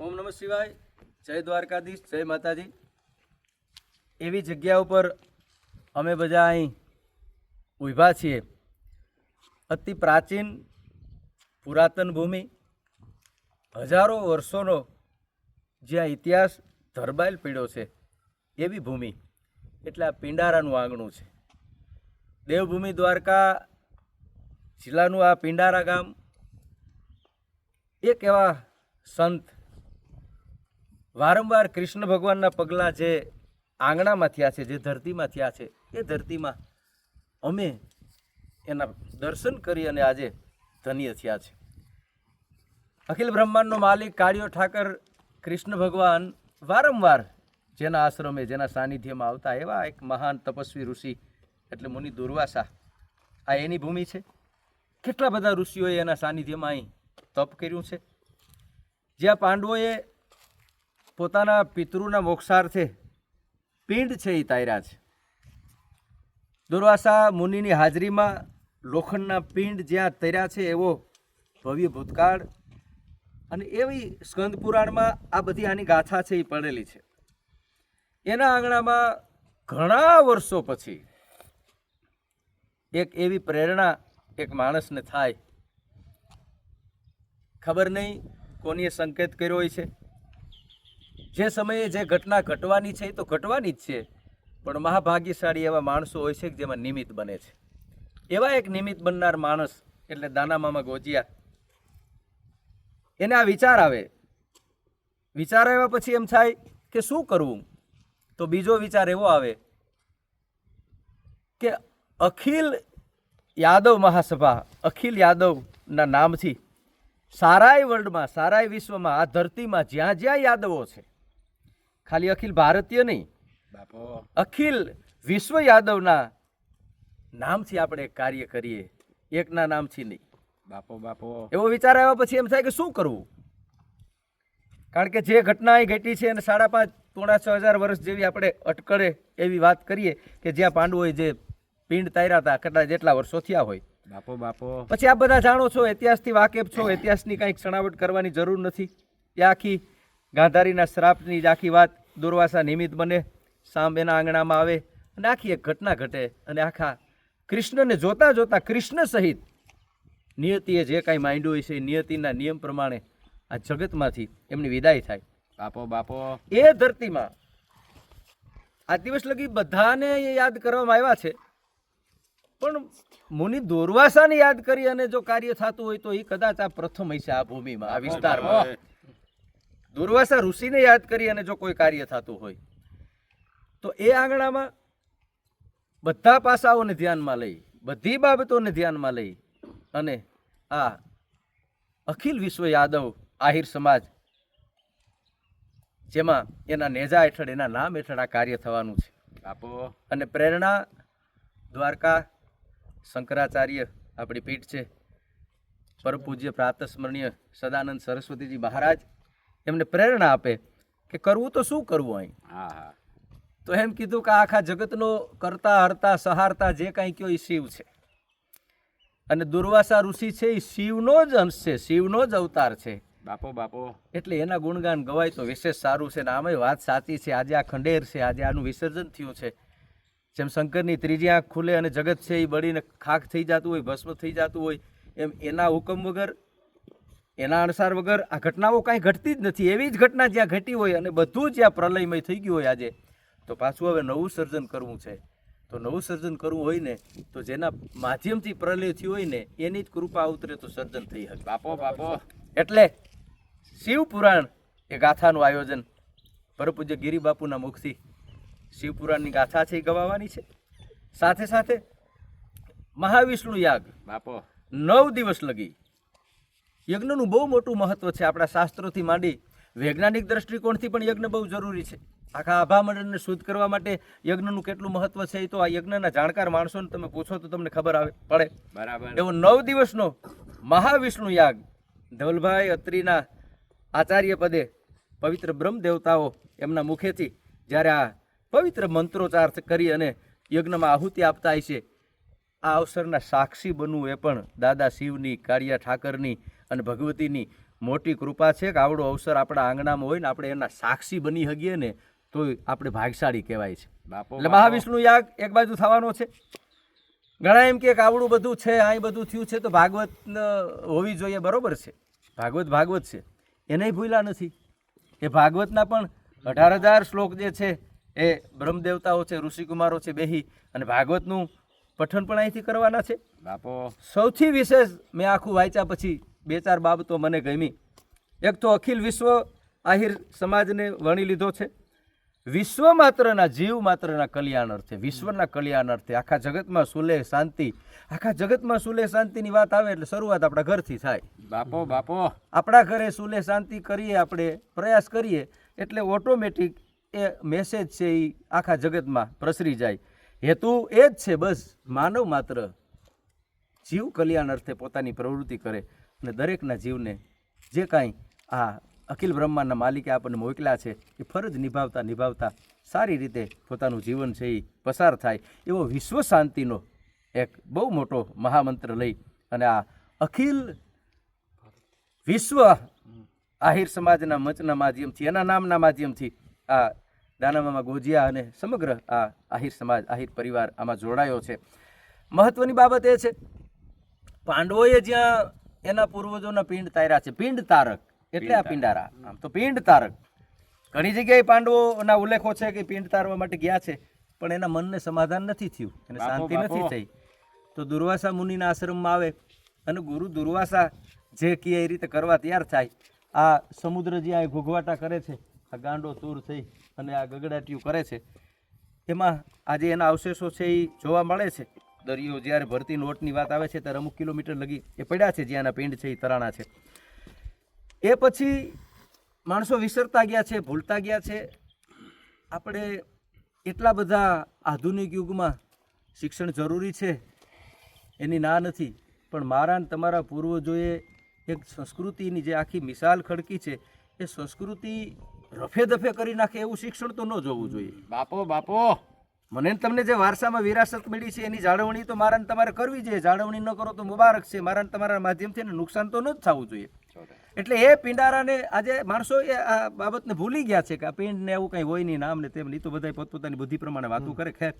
ઓમ નમઃ શિવાય. જય દ્વારકાધીશ, જય માતાજી. એવી જગ્યા ઉપર અમે બધા અહીં ઊભા છીએ. અતિ પ્રાચીન પુરાતન ભૂમિ, હજારો વર્ષોનો જ્યાં ઇતિહાસ ધરબાયેલ પીડો છે, એવી ભૂમિ. એટલે આ પિંડારાનું આંગણું છે. દેવભૂમિ દ્વારકા જિલ્લાનું આ પિંડારા ગામ. એક એવા સંત વારંવાર કૃષ્ણ ભગવાનના પગલાં જે આંગણામાં થયા છે, જે ધરતીમાં થયા છે, એ ધરતીમાં અમે એના દર્શન કરી અને આજે ધન્ય થયા છે. અખિલ બ્રહ્માંડનો માલિક કાળિયો ઠાકર કૃષ્ણ ભગવાન વારંવાર જેના આશ્રમે, જેના સાનિધ્યમાં આવતા એવા એક મહાન તપસ્વી ઋષિ એટલે મુનિ દુર્વાસા આ એની ભૂમિ છે. કેટલા બધા ઋષિઓએ એના સાનિધ્યમાં અહીં તપ કર્યું છે. જ્યાં પાંડવોએ પોતાના પિતૃના મોક્ષાર્થે પિંડ છે એ તાર્યા છે દુર્વાસા મુનિની હાજરીમાં લોખંડના પિંડ જ્યાં તર્યા છે એવો ભવ્ય ભૂતકાળ અને એવી સ્કંદ પુરાણમાં આ બધી આની ગાથા છે એ પડેલી છે. એના આંગણામાં ઘણા વર્ષો પછી એક એવી પ્રેરણા એક માણસને થાય. ખબર નહીં કોનીએ સંકેત કર્યો હોય છે? જે સમયે જે ઘટના ઘટવાની છે એ તો ઘટવાની જ છે. પણ મહાભાગ્યશાળી એવા માણસો હોય છે કે જેમાં નિમિત્ત બને છે. એવા એક નિમિત્ત બનનાર માણસ એટલે દાના મામા ગોજિયા. એને આ વિચાર આવે. વિચાર આવ્યા પછી એમ થાય કે શું કરવું? તો બીજો વિચાર એવો આવે કે અખિલ યાદવ મહાસભા, અખિલ યાદવના નામથી સારાય વર્લ્ડમાં સારાય વિશ્વમાં, આ ધરતીમાં જ્યાં જ્યાં યાદવો છે ખાલી અખિલ ભારતીય નહીં. બાપો. અખિલ વિશ્વ યાદવના નામથી આપણે કાર્ય કરીએ. એકના નામથી નહીં. બાપો બાપો. એવો વિચાર આવ્યા પછી એમ થાય કે શું કરવું? કારણ કે જે ઘટના અહીં ઘટી છે અને સાડા પાંચ પોણા છ હજાર વર્ષ જેવી આપણે અટકળે એવી વાત કરીએ કે જ્યાં પાંડવોએ જે પિંડ તાર્યા હતા કદાચ જેટલા વર્ષો થયા હોય. બાપો બાપો. પછી આપ બધા જાણો છો ઇતિહાસથી વાકેફ છો ઇતિહાસની કાંઈક સણાવટ કરવાની જરૂર નથી. એ આખી ગાંધારીના શ્રાપની જ આખી વાત દુર્વાસા નિમિત્ત બને. સાંબ એના આંગણામાં આવે અને આખી એક ઘટના ઘટે અને આખા કૃષ્ણને જોતા જોતા કૃષ્ણ સહિત નિયતિએ જે કાંઈ માંડ્યું હોય છે એ નિયતિના નિયમ પ્રમાણે આ જગતમાંથી એમની વિદાય થાય. બાપો બાપો. એ ધરતીમાં આ દિવસ લગી બધાને એ યાદ કરવામાં આવ્યા છે. પણ મુનિ દોરવાસાને યાદ કરી અને જો કાર્ય થતું હોય તો એ કદાચ આ પ્રથમ હશે આ ભૂમિમાં આ વિસ્તારમાં. દુર્વાસા ઋષિને યાદ કરી અને જો કોઈ કાર્ય થતું હોય તો એ આંગણામાં બધા પાસાઓને ધ્યાનમાં લઈ બધી બાબતોને ધ્યાનમાં લઈ અને આ અખિલ વિશ્વ યાદવ આહિર સમાજ જેમાં એના નેજા હેઠળ એના નામ હેઠળ આ કાર્ય થવાનું છે. આપો. અને પ્રેરણા દ્વારકા શંકરાચાર્ય આપણી પીઠ છે પરમ પૂજ્ય પ્રાતઃ સદાનંદ સરસ્વતીજી મહારાજ એમને પ્રેરણા આપે કે કરવું તો શું કરવું અહીં? હા હા. તો એમ કીધું કે આખા જગતનો કરતા હરતા સહારતા જે કાંઈ કયો એ શિવ છે. અને દુર્વાસા ઋષિ છે એ શિવનો જ અંશ છે શિવનો જ અવતાર છે. બાપો બાપો. એટલે એના ગુણગાન ગવાય તો વિશેષ સારું છે ને આમે વાત સાચી છે. આજે આ ખંડેર છે આજે આનું વિસર્જન થયું છે. જેમ શંકરની ત્રીજી આંખ ખુલે અને જગત છે એ બળીને ખાખ થઈ જતું હોય ભસ્મ થઈ જતું હોય એમ એના હુકમ વગર એના અનુસાર વગર આ ઘટનાઓ કાંઈ ઘટતી જ નથી. એવી જ ઘટના જ્યાં ઘટી હોય અને બધું જ્યાં પ્રલયમય થઈ ગયું હોય આજે તો પાછું હવે નવું સર્જન કરવું છે. તો નવું સર્જન કરવું હોય ને તો જેના માધ્યમથી પ્રલય થયું હોય ને એની જ કૃપા ઉતરે તો સર્જન થઈ શકે. બાપો બાપો. એટલે શિવ પુરાણ એ ગાથાનું આયોજન. પરપૂજ્ય ગિરિબાપુના મુખથી શિવ પુરાણની ગાથા છે એ ગવાવાની છે. સાથે સાથે મહાવિષ્ણુ યાગ બાપો. નવ દિવસ લગી યજ્ઞનું બહુ મોટું મહત્વ છે આપણા શાસ્ત્રોથી માંડી વૈજ્ઞાનિક દ્રષ્ટિકોણથી પણ યજ્ઞ બહુ જરૂરી છે. આખા આભામંડળને શુદ્ધ કરવા માટે યજ્ઞનું કેટલું મહત્વ છે એ તો આ યજ્ઞના જાણકાર માણસોને તમે પૂછો તો તમને ખબર આવે પડે. બરાબર. એવો નવ દિવસનો મહાવિષ્ણુ યાગ ધવલભાઈ અત્રીના આચાર્ય પદે પવિત્ર બ્રહ્મ દેવતાઓ એમના મુખેથી જ્યારે આ પવિત્ર મંત્રોચ્ચાર કરી અને યજ્ઞમાં આહુતિ આપતા હોય છે આ અવસરના સાક્ષી બનવું એ પણ દાદા શિવની કાળિયા ઠાકરની અને ભગવતીની મોટી કૃપા છે કે આવડો અવસર આપણા આંગણામાં હોય ને આપણે એના સાક્ષી બની શકીએ ને તો આપણે ભાગશાળી કહેવાય છે. એટલે મહાવિષ્ણુ યાગ એક બાજુ થવાનો છે. ઘણા એમ કે આવડું બધું છે અહીં બધું થયું છે તો ભાગવત હોવી જોઈએ બરોબર છે. ભાગવત ભાગવત છે. એને ભૂલ્યા નથી. એ ભાગવતના પણ અઢાર હજાર શ્લોક જે છે એ બ્રહ્મદેવતાઓ છે ઋષિકુમારો છે બેહી અને ભાગવતનું પઠન પણ અહીંથી કરવાના છે. બાપો. સૌથી વિશેષ મેં આખું વાંચ્યા પછી બે ચાર બાબતો મને ગમી. એક તો અખિલ વિશ્વ આહિર સમાજને વણી લીધો છે. વિશ્વ માત્રના જીવ માત્રના કલ્યાણ અર્થે વિશ્વના કલ્યાણ અર્થે આખા જગતમાં સુલેહ શાંતિ આખા જગતમાં સુલેહ શાંતિની વાત આવે એટલે શરૂઆત આપણા ઘરથી થાય. બાપો બાપો. આપણા ઘરે સુલે શાંતિ કરીએ આપણે પ્રયાસ કરીએ એટલે ઓટોમેટિક એ મેસેજ છે એ આખા જગતમાં પ્રસરી જાય. હેતુ એ જ છે બસ માનવ માત્ર જીવ કલ્યાણ અર્થે પોતાની પ્રવૃત્તિ કરે. અને દરેકના જીવને જે કાંઈ આ અખિલ બ્રહ્માંડના માલિકે આપણને મોકલ્યા છે, એ ફરજ નિભાવતા નિભાવતા સારી રીતે પોતાનું જીવન છે એ પસાર થાય એવો વિશ્વ શાંતિનો એક બહુ મોટો મહામંત્ર લઈ અને આ અખિલ વિશ્વ આહિર સમાજના મંચના માધ્યમથી, એના નામના માધ્યમથી આ દાનામામા ગોજિયા અને સમગ્ર આ આહિર સમાજ, આહિર પરિવાર આમાં જોડાયો છે. મહત્વની બાબત એ છે, પાંડવોએ જ્યાં એના પૂર્વજોના પિંડ તાર્યા છે. પિંડ તારક. એટલે આ પિંડારા. આમ તો પિંડ તારક. ઘણી જગ્યાએ પાંડવોના ઉલ્લેખો છે કે પિંડ તારવા માટે ગયા છે પણ એના મનને સમાધાન નથી થયું. અને શાંતિ નથી થઈ. તો દુર્વાસા મુનિના આશ્રમમાં આવે અને ગુરુ દુર્વાસા જે કહે એ રીતે કરવા તૈયાર થાય. આ સમુદ્ર જે આ ઘૂઘવાટા કરે છે આ ગાંડો તૂર થઈ અને આ ગગડાટીયું કરે છે એમાં આજે એના અવશેષો છે એ જોવા મળે છે. દરિયો જ્યારે ભરતી નોટની વાત આવે છે, ત્યારે અમુક કિલોમીટર લગી એ પડ્યા છે જ્યાંના પિંડ છે, એ તરાણા છે. એ પછી માણસો વિસરતા ગયા છે, ભૂલતા ગયા છે. આપણે એટલા બધા આધુનિક યુગમાં શિક્ષણ જરૂરી છે, એની ના નથી. પણ મારા ને તમારા પૂર્વજોએ એક સંસ્કૃતિની જે આખી મિસાલ ખડકી છે, એ સંસ્કૃતિ રફે દફે કરી નાખે એવું શિક્ષણ તો ન જોવું જોઈએ. બાપો બાપો! મને તમને જે વારસામાં વિરાસત મળી છે, એની જાળવણી તો મારા તમારે કરવી જોઈએ. જાળવણી ન કરો તો મુબારક છે. મારા તમારા માધ્યમથી નુકસાન તો ન જ થવું જોઈએ. એટલે એ પિંડારાને આજે માણસો એ આ બાબતને ભૂલી ગયા છે કે આ પિંડ ને એવું કંઈ હોય નહીં, નામ ને તેમ નહીં તો બધા પોતપોતાની બુદ્ધિ પ્રમાણે વાતો કરે, ખેર.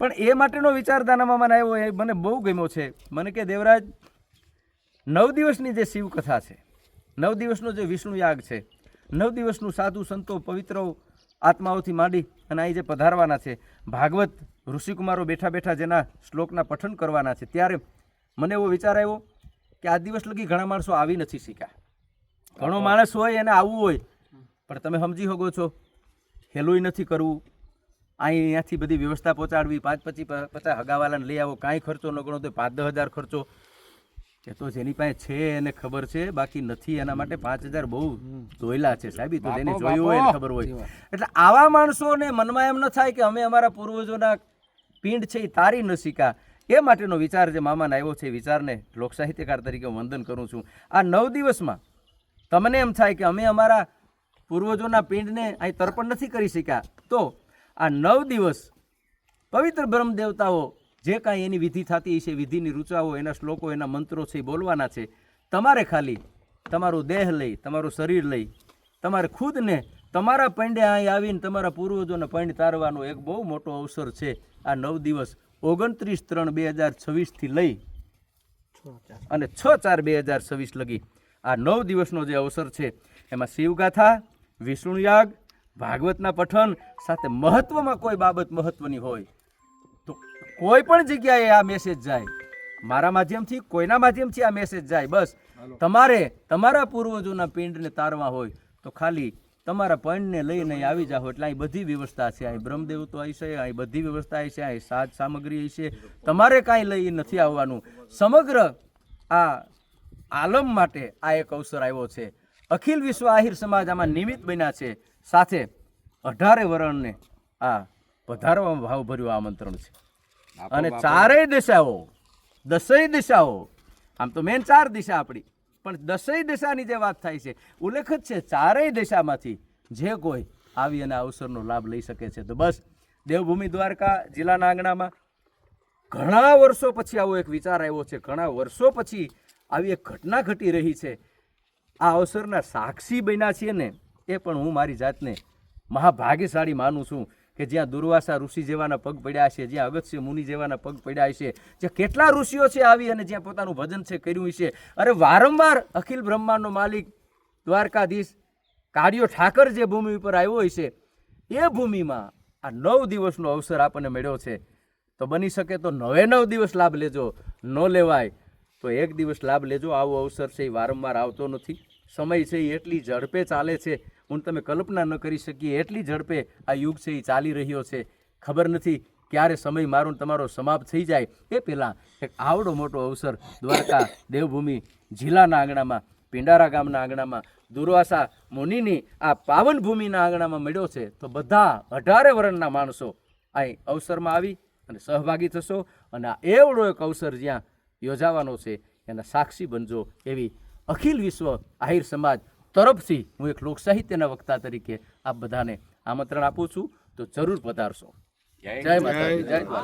પણ એ માટેનો વિચારધારામાં મને આવ્યો, એ મને બહુ ગમ્યો છે. મને કે દેવરાજ, નવ દિવસની જે શિવકથા છે, નવ દિવસનો જે વિષ્ણુ યાગ છે, નવ દિવસનું સાધુ સંતો પવિત્રો આત્માઓથી માંડી અને અહીં જે પધારવાના છે, ભાગવત ઋષિકુમારો બેઠા બેઠા જેના શ્લોકના પઠન કરવાના છે, ત્યારે મને એવો વિચાર આવ્યો કે આ દિવસ લગી ઘણા માણસો આવી નથી શીખ્યા ઘણો માણસ હોય એને આવવું હોય, પણ તમે સમજી શકો છો, હેલુંય નથી કરવું. અહીં અહીંયાથી બધી વ્યવસ્થા પહોંચાડવી, પાંચ પચી પ- પચાસ હગાવાલાને લઈ આવો, કાંઈ ખર્ચો ન ગણો, તો પાંચ દસ હજાર ખર્ચો. એ તો જેની પાસે છે એને ખબર છે બાકી નથી એના માટે પાંચ હજાર બહુ ધોયલા છે સાહેબ. તો જેને જોયું હોય એને ખબર હોય. એટલે આવા માણસોને મનમાં એમ ન થાય કે અમે અમારા પૂર્વજોના પિંડ છે એ તારી ન શીખા. એ માટેનો વિચાર જે મામાને આવ્યો છે એ વિચારને લોક સાહિત્યકાર તરીકે વંદન કરું છું. આ નવ દિવસમાં તમને એમ થાય કે અમે અમારા પૂર્વજોના પિંડને અહીં તર્પણ નથી કરી શક્યા તો આ નવ દિવસ પવિત્ર બ્રહ્મ દેવતાઓ જે કાંઈ એની વિધિ થતી હશે, વિધિની રૂચાઓ એના શ્લોકો, એના મંત્રો છે બોલવાના છે. તમારે ખાલી તમારું દેહ લઈ, તમારું શરીર લઈ, તમારે ખુદને, તમારા પંડે અહીં આવીને તમારા પૂર્વજોને પંડ તારવાનો એક બહુ મોટો અવસર છે આ નવ દિવસ ઓગણત્રીસ ત્રણ બે હજાર છવ્વીસથી લઈ અને છ ચાર બે હજાર છવ્વીસ લગી આ નવ દિવસનો જે અવસર છે, એમાં શિવગાથા, વિષ્ણુયાગ, ભાગવતના પઠન સાથે મહત્વમાં કોઈ બાબત મહત્વની હોય કોઈ પણ જગ્યાએ આ મેસેજ જાય. મારા માધ્યમથી કોઈના માધ્યમથી આ મેસેજ જાય. બસ. તમારે તમારા પૂર્વજોના પિંડને તારવા હોય તો ખાલી તમારા પંડને લઈને આવી જાઓ. એટલે અહીં બધી વ્યવસ્થા છે. અહીં બ્રહ્મદેવ તો આવી છે અહીં બધી વ્યવસ્થા આવી છે અહીં સાજ સામગ્રી છે. તમારે કાંઈ લઈ નથી આવવાનું. સમગ્ર આ આલમ માટે આ એક અવસર આવ્યો છે. અખિલ વિશ્વ આહિર સમાજ આમાં નિમિત્ત બન્યા છે. સાથે અઢારે વરણને આ પધારવામાં ભાવભર્યું આમંત્રણ છે. અને ચારેય દિશાઓ દસેય દિશાઓ આમ તો મેન ચાર દિશા આપણી પણ દસેય દિશાની જે વાત થાય છે ઉલ્લેખ જ છે ચારેય દિશામાંથી જે કોઈ આવી અને અવસરનો લાભ લઈ શકે છે. તો બસ દેવભૂમિ દ્વારકા જિલ્લાના આંગણામાં ઘણા વર્ષો પછી આવો એક વિચાર આવ્યો છે. ઘણા વર્ષો પછી આવી એક ઘટના ઘટી રહી છે. આ અવસરના સાક્ષી બન્યા છીએ ને એ પણ હું મારી જાતને મહાભાગ્યશાળી માનું છું. કે જ્યાં દુર્વાસા ઋષિ જેવાના પગ પડ્યા છે, જ્યાં અગત્ય મુનિ જેવાના પગ પડ્યા છે, જ્યાં કેટલા ઋષિઓ છે આવી અને જ્યાં પોતાનું ભજન છે કર્યું છે. અરે વારંવાર અખિલ બ્રહ્માંડનો માલિક, દ્વારકાધીશ કાર્યો ઠાકર જે ભૂમિ ઉપર આવ્યો હોય છે, એ ભૂમિમાં આ નવ દિવસનો અવસર આપણને મળ્યો છે. તો બની શકે તો નવે નવ દિવસ લાભ લેજો, ન લેવાય તો એક દિવસ લાભ લેજો. આવો અવસર છે એ વારંવાર આવતો નથી. સમય છે એ એટલી ઝડપે ચાલે છે હું તમે કલ્પના ન કરી શકીએ, એટલી ઝડપે આ યુગ છે એ ચાલી રહ્યો છે. ખબર નથી ક્યારે સમય મારો તમારો સમાપ્ત થઈ જાય. એ પહેલાં એક આવડો મોટો અવસર દ્વારકા દેવભૂમિ જિલ્લાના આંગણામાં, પિંડારા ગામના આંગણામાં, દુર્વાસા મુનિની આ પાવન ભૂમિના આંગણામાં મળ્યો છે. તો બધા અઢારે વર્ણના માણસો અહીં અવસરમાં આવી અને સહભાગી થશો અને આ એવડો એક અવસર જ્યાં યોજાવાનો છે, એના સાક્ષી બનજો એવી અખિલ વિશ્વ આહિર સમાજ તરફથી હું એક લોક સાહિત્યના વક્તા તરીકે આપ બધાને આમંત્રણ આપું છું. તો જરૂર પધારશો. જય માતા જય દ્વારકા